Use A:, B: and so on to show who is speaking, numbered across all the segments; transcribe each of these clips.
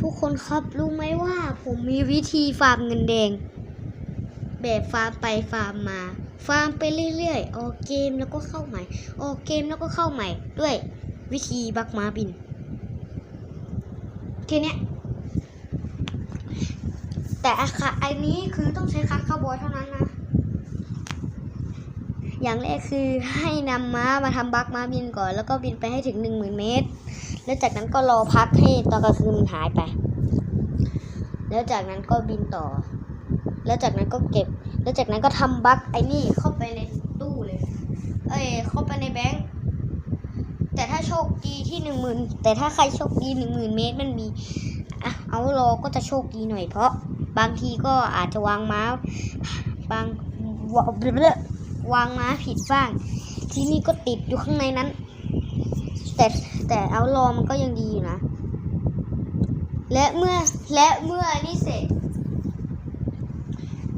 A: ทุกคนครับรู้ไหมว่าผมมีวิธีฟาร์มเงินแดง แบบฟาร์มไปฟาร์มมา ฟาร์มไปเรื่อยๆ ออกเกมแล้วก็เข้าใหม่ ออกเกมแล้วก็เข้าใหม่ ด้วยวิธีบักมาบินทีเนี้ยแต่อาคาอันนี้คือต้องใช้คัสคาร์บอยเท่านั้นนะ อย่างแรกคือให้นำม้ามาทำบักมาบินก่อน แล้วก็บินไปให้ถึงหนึ่งหมื่นเมตร แล้วจากนั้นก็รอพักให้ตอนกลางคืนมันหายไป แล้วจากนั้นก็บินต่อ แล้วจากนั้นก็เก็บ แล้วจากนั้นก็ทำบั๊กไอ้นี่เข้าไปในตู้เลย เอ้ยเข้าไปในแบงค์แต่ถ้าโชคดีที่หนึ่งหมื่นแต่ถ้าใครโชคดีหนึ่งหมื่นเมตรมันมีอะเอารอก็จะโชคดีหน่อยเพราะบางทีก็อาจจะวางม้าบางววางม้าผิดบ้าง ที่นี่ก็ติดอยู่ข้างในนั้น แต่แต่เอารอมันก็ยังดีอยู่นะ และเมื่อและเมื่อนี่เสร็จ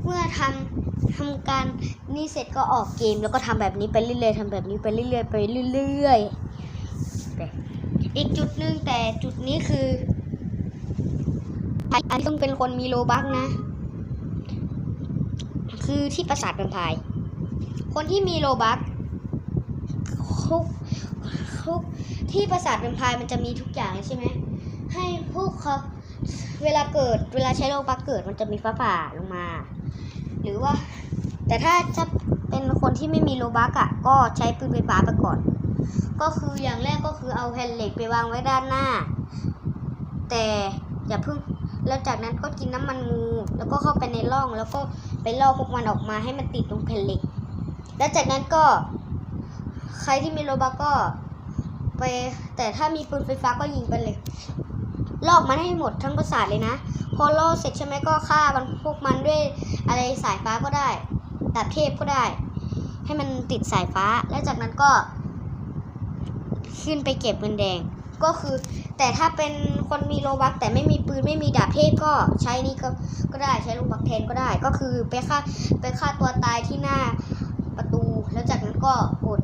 A: เมื่อทำทำการนี่เสร็จก็ออกเกมแล้วก็ทำแบบนี้ไปเรื่อยๆทำแบบนี้ไปเรื่อยๆไปเรื่อยๆอีกจุดหนึ่งแต่จุดนี้คืออันนี้ต้องเป็นคนมีโลบักนะ คือที่ปราสาทแวมไพร์คนที่มีโลบัก คุกคุกที่ปราสาทแวมไพร์มันจะมีทุกอย่างใช่ไหมให้พวกเขาเวลาเกิดเวลาใช้โลบักเกิดมันจะมีฟ้าผ่าลงมา หรือว่า แต่ถ้าจะเป็นคนที่ไม่มีโลบักอะ ก็ใช้ปืนไฟฟ้าไปก่อน ก็คืออย่างแรกก็คือเอาแผ่นเหล็กไปวางไว้ด้านหน้า แต่อย่าเพิ่งแล้วจากนั้นก็กินน้ำมันงู แล้วก็เข้าไปในร่อง แล้วก็ไปล่อพวกมันออกมาให้มันติดตรงแผ่นเหล็ก แล้วจากนั้นก็ ใครที่มีโลบักก็ไปแต่ถ้ามีปืนไฟฟ้าก็ยิงไปเลยลอกมันให้หมดทั้งประสาทเลยนะพอลอกเสร็จใช่ไหมก็ฆ่ามันพวกมันด้วยอะไรสายฟ้าก็ได้ดาบเทพก็ได้ ให้มันติดสายฟ้าแล้วจากนั้นก็ ขึ้นไปเก็บเงินแดงก็คือ แต่ถ้าเป็นคนมีโลบักแต่ไม่มีปืนไม่มีดาบเทพก็ใช้นี่ก็ก็ได้ใช้โลบักแทนก็ได้ ก็คือไปฆ่าไปฆ่าตัวตายที่หน้า แล้วจากนั้นก็กด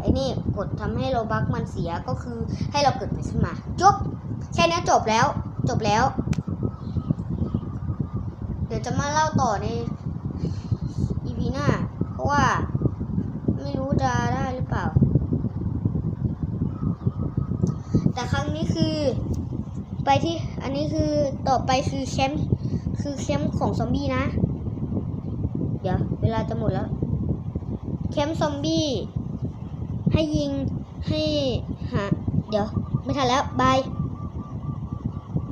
A: ไอ้นี่กดทำให้โลบักมันเสียก็คือให้เราเกิดใหม่ขึ้นมาจบแค่นี้จบแล้ว จบแล้ว เดี๋ยวจะมาเล่าต่อใน EP หน้า เพราะว่าไม่รู้จะได้หรือเปล่า แต่ครั้งนี้คือไปที่อันนี้คือต่อไปคือแคมป์คือแคมป์ของซอมบี้นะ เดี๋ยวเวลาจะหมดแล้ว แคมป์ซอมบี้ ให้ยิงให้หา เดี๋ยว ไม่ทันแล้ว บาย